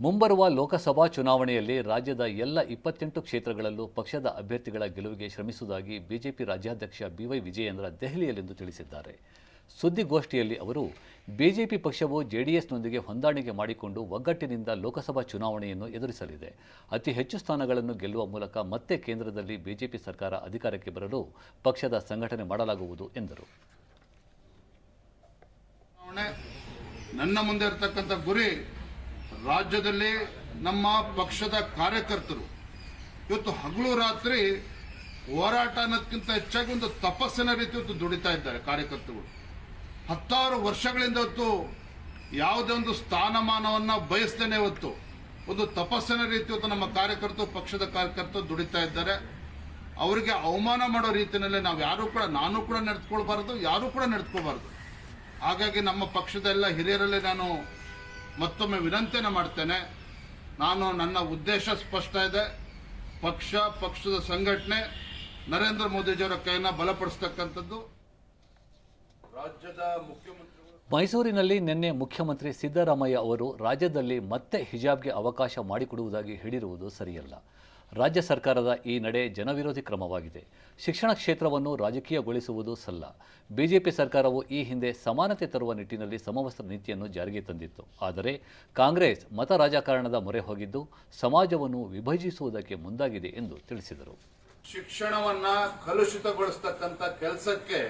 ಮುಂಬರುವ ಲೋಕಸಭಾ ಚುನಾವಣೆಯಲ್ಲಿ ರಾಜ್ಯದ ಎಲ್ಲ ಇಪ್ಪತ್ತೆಂಟು ಕ್ಷೇತ್ರಗಳಲ್ಲೂ ಪಕ್ಷದ ಅಭ್ಯರ್ಥಿಗಳ ಗೆಲುವಿಗೆ ಶ್ರಮಿಸುವುದಾಗಿ ಬಿಜೆಪಿ ರಾಜ್ಯಾಧ್ಯಕ್ಷ ಬಿವೈ ವಿಜಯೇಂದ್ರ ದೆಹಲಿಯಲ್ಲಿಂದು ತಿಳಿಸಿದ್ದಾರೆ. ಸುದ್ದಿಗೋಷ್ಠಿಯಲ್ಲಿ ಅವರು, ಬಿಜೆಪಿ ಪಕ್ಷವು ಜೆಡಿಎಸ್ನೊಂದಿಗೆ ಹೊಂದಾಣಿಕೆ ಮಾಡಿಕೊಂಡು ಒಗ್ಗಟ್ಟಿನಿಂದ ಲೋಕಸಭಾ ಚುನಾವಣೆಯನ್ನು ಎದುರಿಸಲಿದೆ. ಅತಿ ಹೆಚ್ಚು ಸ್ಥಾನಗಳನ್ನು ಗೆಲ್ಲುವ ಮೂಲಕ ಮತ್ತೆ ಕೇಂದ್ರದಲ್ಲಿ ಬಿಜೆಪಿ ಸರ್ಕಾರ ಅಧಿಕಾರಕ್ಕೆ ಬರಲು ಪಕ್ಷದ ಸಂಘಟನೆ ಮಾಡಲಾಗುವುದು ಎಂದರು. ನನ್ನ ಮುಂದೆ ಇರತಕ್ಕಂಥ ಗುರಿ ರಾಜ್ಯದಲ್ಲಿ ನಮ್ಮ ಪಕ್ಷದ ಕಾರ್ಯಕರ್ತರು. ಇವತ್ತು ಹಗಲು ರಾತ್ರಿ ಹೋರಾಟ ಅನ್ನೋದಕ್ಕಿಂತ ಹೆಚ್ಚಾಗಿ ಒಂದು ತಪಸ್ಸಿನ ರೀತಿ ಇವತ್ತು ದುಡಿತಾ ಇದ್ದಾರೆ ಕಾರ್ಯಕರ್ತರುಗಳು ಹತ್ತಾರು ವರ್ಷಗಳಿಂದ ಇವತ್ತು ಯಾವುದೇ ಒಂದು ಸ್ಥಾನಮಾನವನ್ನ ಬಯಸ್ತೇನೆ ಇವತ್ತು. ಒಂದು ತಪಸ್ಸಿನ ರೀತಿ ಇವತ್ತು ನಮ್ಮ ಕಾರ್ಯಕರ್ತರು, ಪಕ್ಷದ ಕಾರ್ಯಕರ್ತರು ದುಡಿತಾ ಇದ್ದಾರೆ. ಅವರಿಗೆ ಅವಮಾನ ಮಾಡೋ ರೀತಿಯಲ್ಲಿ ನಾವು ಯಾರೂ ಕೂಡ, ನಾನು ಕೂಡ ನಡೆದುಕೊಳ್ಬಾರ್ದು, ಯಾರು ಕೂಡ ನಡೆದುಕೊಳ್ಬಾರ್ದು. ಹಾಗಾಗಿ ನಮ್ಮ ಪಕ್ಷದ ಎಲ್ಲ ಹಿರಿಯರಲ್ಲಿ ನಾನು ಮತ್ತೊಮ್ಮೆ ವಿನಂತಿಯನ್ನು ಮಾಡ್ತೇನೆ. ನಾನು ನನ್ನ ಉದ್ದೇಶ ಸ್ಪಷ್ಟ ಇದೆ. ಪಕ್ಷ, ಪಕ್ಷದ ಸಂಘಟನೆ ನರೇಂದ್ರ ಮೋದಿಜಿಯವರ ಕೈನ ಬಲಪಡಿಸ್ತಕ್ಕಂಥದ್ದು. ರಾಜ್ಯದ ಮುಖ್ಯಮಂತ್ರಿಗಳು ಮೈಸೂರಿನಲ್ಲಿ ನಿನ್ನೆ ಮುಖ್ಯಮಂತ್ರಿ ಸಿದ್ದರಾಮಯ್ಯ ಅವರು ರಾಜ್ಯದಲ್ಲಿ ಮತ್ತೆ ಹಿಜಾಬ್ಗೆ ಅವಕಾಶ ಮಾಡಿಕೊಡುವುದಾಗಿ ಹೇಳಿರುವುದು ಸರಿಯಲ್ಲ. ರಾಜ್ಯ ಸರ್ಕಾರದ ಈ ನಡೆ ಜನವಿರೋಧಿ ಕ್ರಮವಾಗಿದೆ. ಶಿಕ್ಷಣ ಕ್ಷೇತ್ರವನ್ನು ರಾಜಕೀಯಗೊಳಿಸುವುದು ಸಲ್ಲ. ಬಿಜೆಪಿ ಸರ್ಕಾರವು ಈ ಹಿಂದೆ ಸಮಾನತೆ ತರುವ ನಿಟ್ಟಿನಲ್ಲಿ ಸಮವಸ್ತ್ರ ನೀತಿಯನ್ನು ಜಾರಿಗೆ ತಂದಿತ್ತು. ಆದರೆ ಕಾಂಗ್ರೆಸ್ ಮತ ರಾಜಕಾರಣದ ಮೊರೆ ಹೋಗಿದ್ದು ಸಮಾಜವನ್ನು ವಿಭಜಿಸುವುದಕ್ಕೆ ಮುಂದಾಗಿದೆ ಎಂದು ತಿಳಿಸಿದರು. ಶಿಕ್ಷಣವನ್ನು ಕಲುಷಿತಗೊಳಿಸ್ತಕ್ಕಂಥ ಕೆಲಸಕ್ಕೆ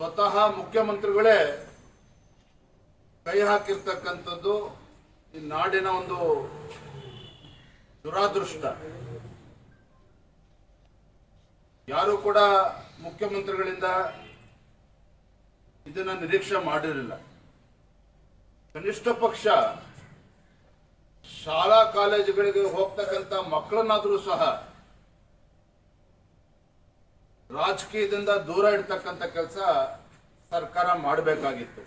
ಸ್ವತಃ ಮುಖ್ಯಮಂತ್ರಿಗಳೇ ಕೈ ಹಾಕಿರ್ತಕ್ಕಂಥದ್ದು ಈ ನಾಡಿನ ಒಂದು ದುರಾದೃಷ್ಟ. ಯಾರು ಕೂಡ ಮುಖ್ಯಮಂತ್ರಿಗಳಿಂದ ಇದನ್ನ ನಿರೀಕ್ಷೆ ಮಾಡಿರಲಿಲ್ಲ. ಕನಿಷ್ಠ ಪಕ್ಷ ಶಾಲಾ ಕಾಲೇಜುಗಳಿಗೆ ಹೋಗ್ತಕ್ಕಂಥ ಮಕ್ಕಳನ್ನಾದರೂ ಸಹ ರಾಜಕೀಯದಿಂದ ದೂರ ಇಡ್ತಕ್ಕಂಥ ಕೆಲಸ ಸರ್ಕಾರ ಮಾಡಬೇಕಾಗಿತ್ತು.